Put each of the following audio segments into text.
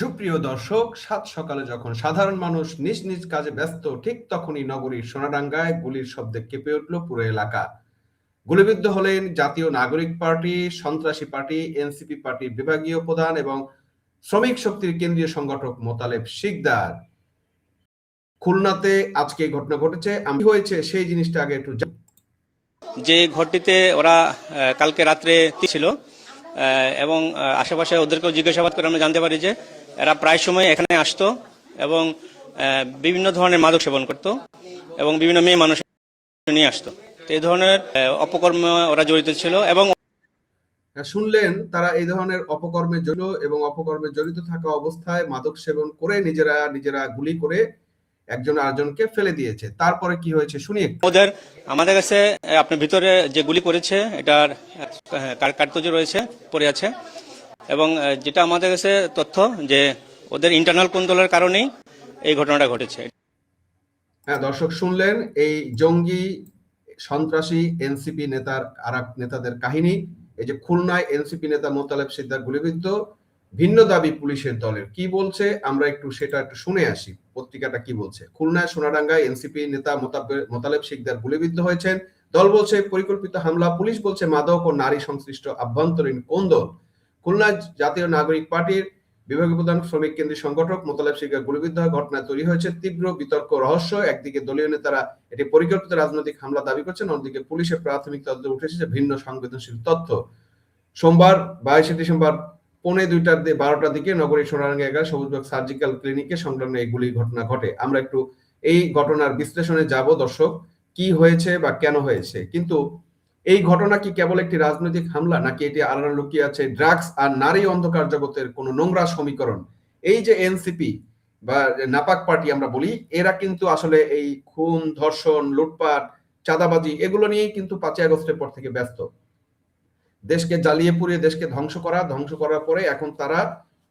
সুপ্রিয় দর্শক, সাত সকালে যখন সাধারণ মানুষ নিজ নিজ কাজে ব্যস্ত, ঠিক তখনই নগরীর সোনাডাঙ্গায় গুলির শব্দে কেঁপে উঠল পুরো এলাকা। গুলিবিদ্ধ হলেন জাতীয় নাগরিক পার্টি, সন্ত্রাসী পার্টি, এনসিপি পার্টির বিভাগীয় প্রধান এবং শ্রমিক শক্তির কেন্দ্রীয় সংগঠক মোতালেব শিকদার। খুলনাতে আজকে ঘটনা ঘটেছে। আমি হয়েছে সেই জিনিসটা আগে একটু যে ঘরটিতে ওরা কালকে রাত্রে ছিল এবং আশেপাশে ওদেরকেও জিজ্ঞাসাবাদ করে আমরা জানতে পারি যে এরা প্রায় সময় এখানে আসতো এবং বিভিন্ন ধরনের মাদক সেবন করত এবং বিভিন্ন মেয়ে মানুষ নিয়ে আসতো। তো এই ধরনের অপকর্মে ওরা জড়িত ছিল এবং শুনলেন তারা এই ধরনের অপকর্মে জড়িত এবং অপকর্মে জড়িত থাকা অবস্থায় মাদক সেবন করে নিজেরা নিজেরা গুলি করে একজন আরেকজনকে ফেলে দিয়েছে। তারপরে কি হয়েছে? শুনি ওদের আমাদের কাছে আহ, আপনার ভিতরে যে গুলি করেছে এটার কার্তুজ রয়েছে পড়ে আছে। এবং যেটা আমাদের কাছে তথ্য যে ওদের ইন্টারনাল কোন্দলের কারণেই এই ঘটনাটা ঘটেছে। হ্যাঁ দর্শক শুনলেন, এই জঙ্গি সন্ত্রাসী এনসিপি নেতার আর নেতাদের কাহিনী। এই যে খুলনায় এনসিপি নেতা মোতালেব সিদ্দার গুলিবিদ্ধ, ভিন্ন দাবি পুলিশের দলের। কি বলছে? আমরা একটু সেটা একটু শুনে আসি। পত্রিকাটা কি বলছে? খুলনায় সোনাডাঙ্গায় এনসিপি নেতা মোতালেব সিকদার গুলিবিদ্ধ হয়েছেন। দল বলছে, পরিকল্পিত হামলা। পুলিশ বলছে, মাদক ও নারী সংশ্লিষ্ট আভ্যন্তরীণ কোন্দল খুলনা জাতীয় নাগরিক পার্টির বিভাগীয় প্রধান শ্রমিক কেন্দ্রীয় সংগঠক মোতালেব সিকদার গুলিবিদ্ধ ঘটনায় তৈরি হয়েছে। তীব্র বিতর্ক, রহস্য, একদিকে দলীয় নেতারা এটি পরিকল্পিত রাজনৈতিক হামলা দাবি করছেন, অন্যদিকে পুলিশের প্রাথমিক তদন্তে উঠে এসেছে ভিন্ন সংবেদনশীল তথ্য। সোমবার বাইশে ডিসেম্বর পৌনে দুইটার বারোটার দিকে নগরীর সোনারাঙ্গা এলাকায় সবুজবাগ সার্জিক্যাল ক্লিনিকে সংলগ্ন এই গুলির ঘটনা ঘটে। আমরা একটু এই ঘটনার বিশ্লেষণে যাব, দর্শক, কি হয়েছে বা কেন হয়েছে? কিন্তু এই ঘটনা কি কেবল একটি রাজনৈতিক হামলা, নাকি এটি আলাদা লুকিয়ে আছে ড্রাগস আর নারী অন্ধকার জগতের কোন নোংরা সমীকরণ? এই যে এনসিপি বা নাপাক পার্টি আমরা বলি, এরা কিন্তু আসলে এই খুন, ধর্ষণ, লুটপাট, চাঁদাবাজি এগুলো নিয়েই কিন্তু পাঁচই আগস্টের পর থেকে ব্যস্ত। দেশকে জ্বালিয়ে পুড়িয়ে দেশকে ধ্বংস করা, ধ্বংস করার পরে এখন তারা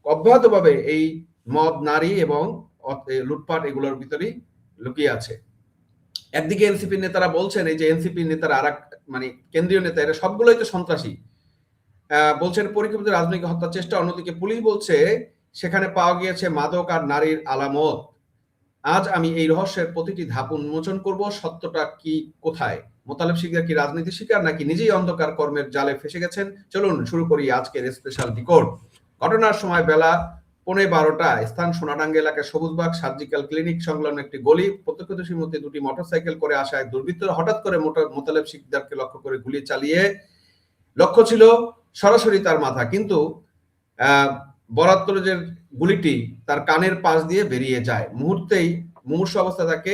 অব্যাহতভাবে এই মদ, নারী এবং লুটপাট এগুলোর ভিতরেই লুকিয়ে আছে। একদিকে এনসিপি নেতারা বলছেন, এই যে এনসিপি নেতারা আর মানে কেন্দ্রীয় নেতা, এরা সবগুলোই তো সন্ত্রাসী। বলছেন, পরিকল্পিত রাজনৈতিক হত্যার চেষ্টা, অন্যদিকে পুলিশ বলছে, সেখানে পাওয়া গিয়েছে মাদক আর নারীর আলামত। আজ আমি এই রহস্যের প্রতিটি ধাপ উন্মোচন করব, সত্যটা কি, কোথায়? মোতালেব শিকদার কি রাজনীতি শিকার, নাকি নিজেই অন্ধকার কর্মের জালে ফেসে গেছেন? চলুন শুরু করি আজকের স্পেশাল রিপোর্ট ঘটনার সময় বেলা পৌনে বারোটা স্থান সোনাডাঙ্গা এলাকায় সবুজবাগ সার্জিক্যাল ক্লিনিক সংলগ্ন একটি গলি। প্রত্যক্ষদর্শীর মধ্যে দুটি মোটরসাইকেল করে আসা এক দুর্বৃত্তরা হঠাৎ করে মোতালেব শিকদারকে লক্ষ্য করে গুলি চালিয়ে লক্ষ্য ছিল সরাসরি তার মাথা। কিন্তু আহ, বরাত্তর যে গুলিটি তার কানের পাশ দিয়ে বেরিয়ে যায়। মুহূর্তেই মুমূর্ষ অবস্থা তাকে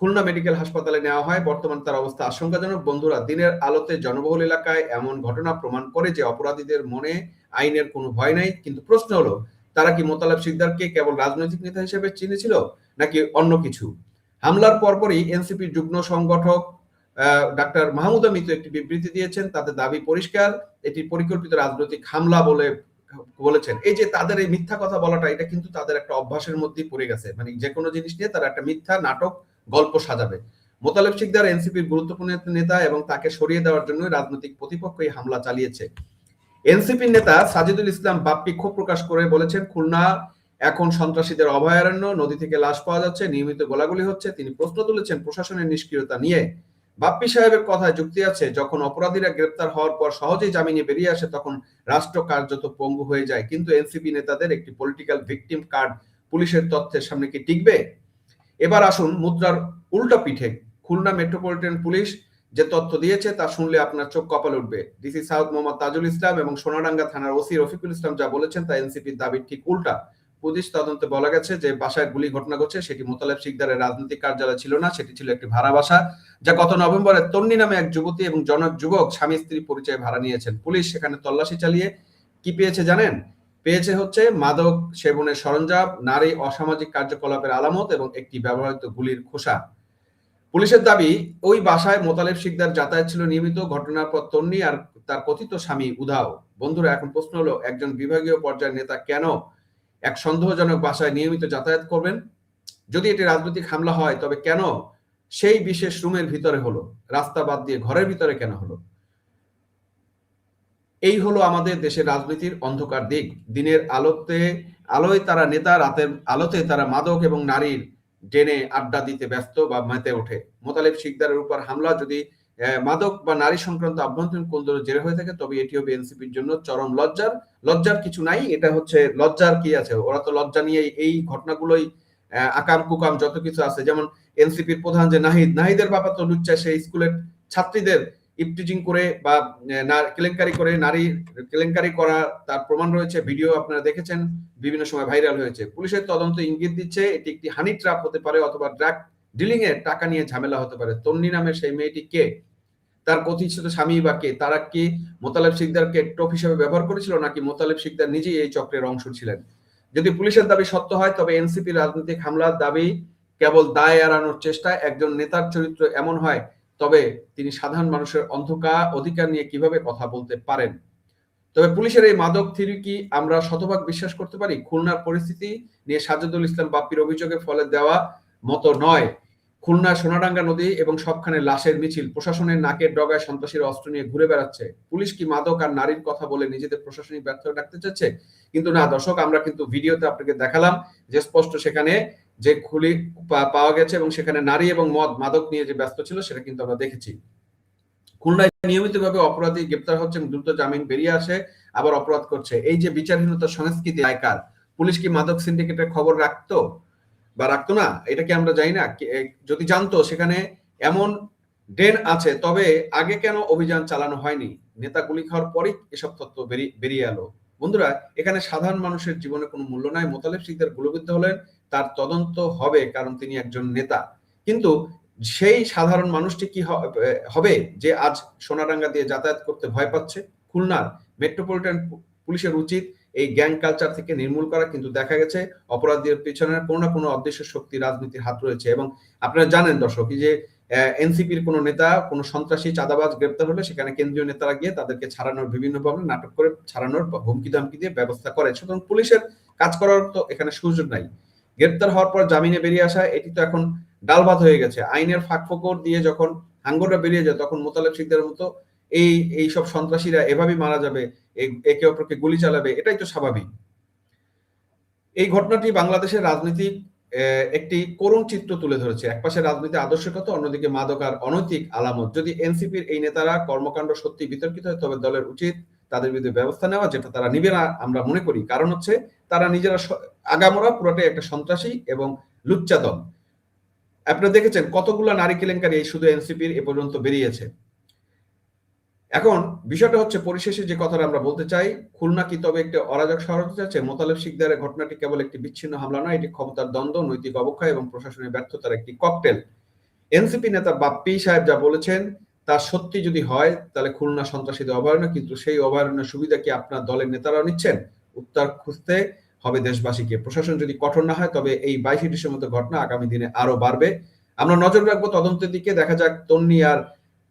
খুলনা মেডিকেল হাসপাতালে নেওয়া হয়। বর্তমান তার অবস্থা আশঙ্কাজনক। বন্ধুরা দিনের আলোতে জনবহুল এলাকায় এমন ঘটনা প্রমাণ করে যে অপরাধীদের মনে আইনের কোনো ভয় নাই। কিন্তু প্রশ্ন হলো তারা কি মোতালেব সিকদারকে কেবল রাজনৈতিক নেতা হিসেবে চিনেছিল নাকি অন্য কিছু? হামলার পরপরই এনসিপির যুগ্ম সংগঠক ডাক্তার মাহমুদা মিতু একটি বিবৃতি দিয়েছেন। তাদের দাবি পরিষ্কার, এটি পরিকল্পিত রাজনৈতিক হামলা বলে বলেছেন। এই যে তাদের এই মিথ্যা কথা বলাটা, এটা কিন্তু তাদের একটা অভ্যাসের মধ্যেই পড়ে গেছে। মানে যে কোনো জিনিস নিয়ে তারা একটা মিথ্যা নাটক, গল্প সাজাবে। মোতালেব শিকদার এনসিপির গুরুত্বপূর্ণ নেতা এবং তাকে সরিয়ে দেওয়ার জন্য রাজনৈতিক প্রতিপক্ষ এই হামলা চালিয়েছে। এনসিপির নেতা সাজিদুল ইসলাম বাপ্পি ক্ষোভ প্রকাশ করে বলেছেন, খুলনা এখন সন্ত্রাসীদের অভয়ারণ্য, নদী থেকে লাশ পাওয়া যাচ্ছে, নিয়মিত গোলাগুলি হচ্ছে। তিনি প্রশ্ন তুলেছেন, প্রশাসনের নিষ্ক্রিয়তা নিয়ে। বাপ্পি সাহেবের কথায় যুক্তি আছে, যখন অপরাধীরা গ্রেপ্তার হওয়ার পর সহজেই জামিনে বেরিয়ে আসে, তখন রাষ্ট্র কার্যত পঙ্গু হয়ে যায়। কিন্তু এনসিপি নেতাদের একটি পলিটিক্যাল ভিকটিম কার্ড পুলিশের তথ্যের সামনে কি টিকবে? এবার আসুন মুদ্রার উল্টা পিঠে। খুলনা মেট্রোপলিটন পুলিশ যে তথ্য দিয়েছে তা শুনলে আপনার চোখ কপাল উঠবে। ডিসি সাউথ মোহাম্মদ তাজুল ইসলাম এবং সোনাডাঙ্গা থানার ওসি রফিকুল ইসলাম যা বলেছেন তা এনসিপির দাবির ঠিক উল্টা। পুলিশ তদন্তে বলা গেছে যে বাসায় গুলি ঘটনা ঘটছে, সেটি মোতালেব শিকদারের রাজনৈতিক কার্যালয় ছিল না, সেটি ছিল একটি ভাড়া বাসা, যা গত নভেম্বরে তন্নি নামে এক যুবতী এবং জনক যুবক স্বামী স্ত্রী পরিচয় ভাড়া নিয়েছেন। পুলিশ সেখানে তল্লাশি চালিয়ে কি পেয়েছে জানেন? পেয়েছে হচ্ছে মাদক সেবনের সরঞ্জাম, নারী অসামাজিক কার্যকলাপের আলামত এবং একটি ব্যবহৃত গুলির খোসা। পুলিশের দাবি, ওই বাসায় মোতালেব শিকদার যাতায়াত ছিল নিয়মিত, ঘটনার পর তন্নি আর তার কথিত স্বামী উধাও। বন্ধুরা, এখন প্রশ্ন হলো, একজন বিভাগীয় পর্যায়ের নেতা কেন এক সন্দেহজনক বাসায় নিয়মিত যাতায়াত করবেন? যদি এটি রাজনৈতিক হামলা হয়, তবে কেন সেই বিশেষ রুমের ভিতরে হলো? রাস্তা বাদ দিয়ে ঘরের ভিতরে কেন হলো? এই হলো আমাদের দেশের রাজনীতির অন্ধকার দিক। দিনের আলোতে, আলোয় তারা নেতা, রাতের আলোতে তারা মাদক এবং নারীর ডেনে আড্ডা দিতে ব্যস্ত বা মেতে ওঠে। মোতালেব শিকদারের উপর হামলা যদি মাদক বা নারী সংক্রান্ত আভ্যন্তরীণ কোন্দলের জেরে হয়ে থাকে, তবে এটি হবে এনসিপির জন্য চরম লজ্জার লজ্জার কিছু নাই, এটা হচ্ছে লজ্জার কি আছে? ওরা তো লজ্জা নিয়ে এই ঘটনাগুলোই আকাম কুকাম যত কিছু আছে। যেমন এনসিপির প্রধান যে নাহিদ, নাহিদের বাবা তো লুচ্চা সেই স্কুলের ছাত্রীদের ইপটিজিং করে বা কেলেঙ্কারি করে, নারী, কেলেঙ্কারি করা, তার প্রমাণ রয়েছে, ভিডিও আপনারা দেখেছেন, বিভিন্ন সময় ভাইরাল হয়েছে। পুলিশের তদন্ত ইঙ্গিত দিচ্ছে, এটি একটি হানি ট্র্যাপ হতে পারে অথবা ড্রাগ ডিলিং এর টাকা নিয়ে ঝামেলা হতে পারে। তন্নি নামের সেই মেয়েটি কে? তার কথিত স্বামী বা কে? তারা কি মোতালেব সিকদারকে টোপ হিসেবে ব্যবহার করেছিল, নাকি মোতালেব সিকদার নিজেই এই চক্রের অংশ ছিলেন? যদি পুলিশের দাবি সত্য হয়, তবে এনসিপি রাজনৈতিক হামলার দাবি কেবল দায় এড়ানোর চেষ্টায় একজন নেতার চরিত্র এমন হয় তবে তিনি সাধারণ মানুষের অন্ধকার অধিকার নিয়ে কীভাবে কথা বলতে পারেন? তবে পুলিশের এই মাদক থিরি কি আমরা শতভাগ বিশ্বাস করতে পারি? খুলনার পরিস্থিতি নিয়ে সাজেদুল ইসলাম বাপ্পির অভিযোগের ফলে দেওয়া মতো নয়। খুলনা সোনাডাঙ্গা নদী এবং সবখানে লাশের মিছিল প্রশাসনের নাকের ডগায় সন্ত্রাসীর অস্ত্র নিয়ে ঘুরে বেড়াচ্ছে। পুলিশ কি মাদক আর নারীর কথা বলে নিজেদের প্রশাসনিক ব্যর্থ রাখতে চাচ্ছে? কিন্তু না, দর্শক, আমরা কিন্তু ভিডিওতে আপনাকে দেখালাম যে স্পষ্ট সেখানে যে খুলি পাওয়া গেছে এবং সেখানে নারী এবং মদ মাদক নিয়ে যে ব্যস্ত ছিল সেটা কিন্তু আমরা দেখেছি। খুলনায় নিয়মিতভাবে অপরাধী গ্রেপ্তার হচ্ছে এবং দ্রুত জামিন বেরিয়ে আসে, আবার অপরাধ করছে। এই যে বিচারহীনতার সংস্কৃতি আয়কার পুলিশ কি মাদক সিন্ডিকেটের খবর রাখতো বা রাখতো না? এটা কি আমরা জানি না? যদি জানতো, সেখানে এমন ড্রেন আছে, তবে আগে কেন অভিযান চালানো হয়নি? নেতা গুলি খাওয়ার পরই এসব তথ্য বেরিয়ে এলো। বন্ধুরা, এখানে সাধারণ মানুষের জীবনে কোনো মূল্য নাই। মোতালেব সিকদার গুলিবিদ্ধ হলেন। তার তদন্ত হবে কারণ তিনি একজন নেতা। কিন্তু সেই সাধারণ মানুষটি কি হবে যে আজ সোনারাঙ্গা দিয়ে যাতায়াত করতে ভয় পাচ্ছে? খুলনার মেট্রোপলিটন পুলিশের উচিত এই গ্যাং কালচার থেকে নির্মূল করা, কিন্তু দেখা গেছে অপরাধীদের পেছনে কোনো না কোনো অদৃশ্য শক্তি রাজনীতির হাত রয়েছে। এবং আপনারা জানেন দর্শক যে এনসিপির কোনো নেতা, কোনো সন্ত্রাসী চাঁদাবাজ গ্রেপ্তার হলে সেখানে কেন্দ্রীয় নেতারা গিয়ে তাদেরকে ছাড়ানোর বিভিন্নভাবে নাটক করে ছাড়ানোর হুমকি ধামকি দিয়ে ব্যবস্থা করে। সুতরাং পুলিশের কাজ করার তো এখানে সুযোগ নাই। গ্রেপ্তার হওয়ার পর জামিনে বেরিয়ে আসা এটি তো এখন ডাল ভাত হয়ে গেছে। আইনের ফাঁক ফোকর দিয়ে যখন হাঙ্গরটা বেরিয়ে যায়, তখন মোতালেব শিকদারের মতো এই এই সব সন্ত্রাসীরা এভাবেই মারা যাবে একে অপরকে গুলি চালাবে, এটাই তো স্বাভাবিক। এই ঘটনাটি বাংলাদেশের রাজনীতিক একটি করুণ চিত্র তুলে ধরেছে। একপাশে রাজনীতি আদর্শগত, অন্যদিকে মাদক আর অনৈতিক আলামত। যদি এনসিপির এই নেতারা কর্মকাণ্ড সত্যি বিতর্কিত হয়, তবে দলের উচিত তাদের বিরুদ্ধে ব্যবস্থা নেওয়া যেটা তারা নিবে না, আমরা মনে করি। কারণ হচ্ছে তারা নিজেরা আগামোরা পুরোটাই একটা সন্ত্রাসী এবং লুচ্চা দল আপনারা দেখেছেন কতগুলো নারী কেলেঙ্কারি এই শুধু এনসিপির এ পর্যন্ত বেরিয়েছে। এখন বিষয়টা হচ্ছে পরিশেষে যে কথাটা আমরা বলতে চাই, খুলনা কি তবে একটি অরাজক শহর হতে যাচ্ছে মোতালেব শিকদারের ঘটনাটি কেবল একটি বিচ্ছিন্ন হামলা নয়, এটি ক্ষমতার দ্বন্দ্ব, নৈতিক অবক্ষয় এবং প্রশাসনের ব্যর্থতার একটি ককটেল। এনসিপি নেতা বাপ্পি সাহেব যা বলেছেন তা সত্যি যদি হয়, তাহলে খুলনা সন্ত্রাসীদের অভয়ারণ্য, কিন্তু সেই অভয়ারণ্যের সুবিধা কি আপনার দলের নেতারাও নিচ্ছেন? উত্তর খুঁজতে হবে দেশবাসীকে। প্রশাসন যদি কঠোর না হয়, তবে এই বাইশে মতো ঘটনা আগামী দিনে আরও বাড়বে। আমরা নজর রাখব তদন্তের দিকে। দেখা যাক তন্নি আর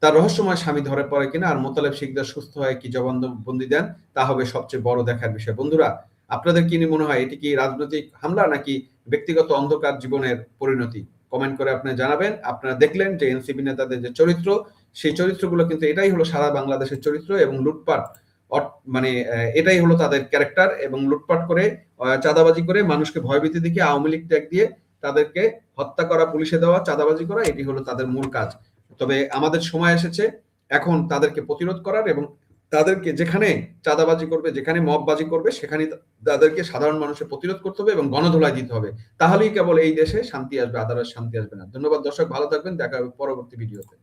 তার রহস্যময় স্বামী ধরে পড়ে কিনা। আর মোতালেব শিকদার সুস্থ হয়ে কি জবানবন্দি দেন, তা হবে সবচেয়ে বড় দেখার বিষয়। বন্ধুরা, আপনাদের কি মনে হয়, এটি কি রাজনৈতিক হামলা নাকি ব্যক্তিগত অন্ধকার জীবনের পরিণতি? কমেন্ট করে আপনি জানাবেন। আপনারা দেখলেন যে এনসিপি নেতাদের যে চরিত্র, সেই চরিত্রগুলো কিন্তু এটাই হলো সারা বাংলাদেশের চরিত্র এবং লুটপাট মানে এটাই হলো তাদের ক্যারেক্টার এবং লুটপাট করে চাঁদাবাজি করে মানুষকে ভয়ভীতি দিকে আওয়ামী লীগ ট্যাগ দিয়ে তাদেরকে হত্যা করা, পুলিশে দেওয়া, চাঁদাবাজি করা, এটি হলো তাদের মূল কাজ। তবে আমাদের সময় এসেছে, এখন তাদেরকে প্রতিরোধ করার এবং তাদেরকে যেখানে চাঁদাবাজি করবে, যেখানে মববাজি করবে, সেখানে তাদেরকে সাধারণ মানুষের প্রতিরোধ করতে হবে এবং গণধোলাই দিতে হবে। তাহলেই কেবল এই দেশে শান্তি আসবে, আদালত শান্তি আসবে না। ধন্যবাদ দর্শক, ভালো থাকবেন, দেখা হবে পরবর্তী ভিডিওতে।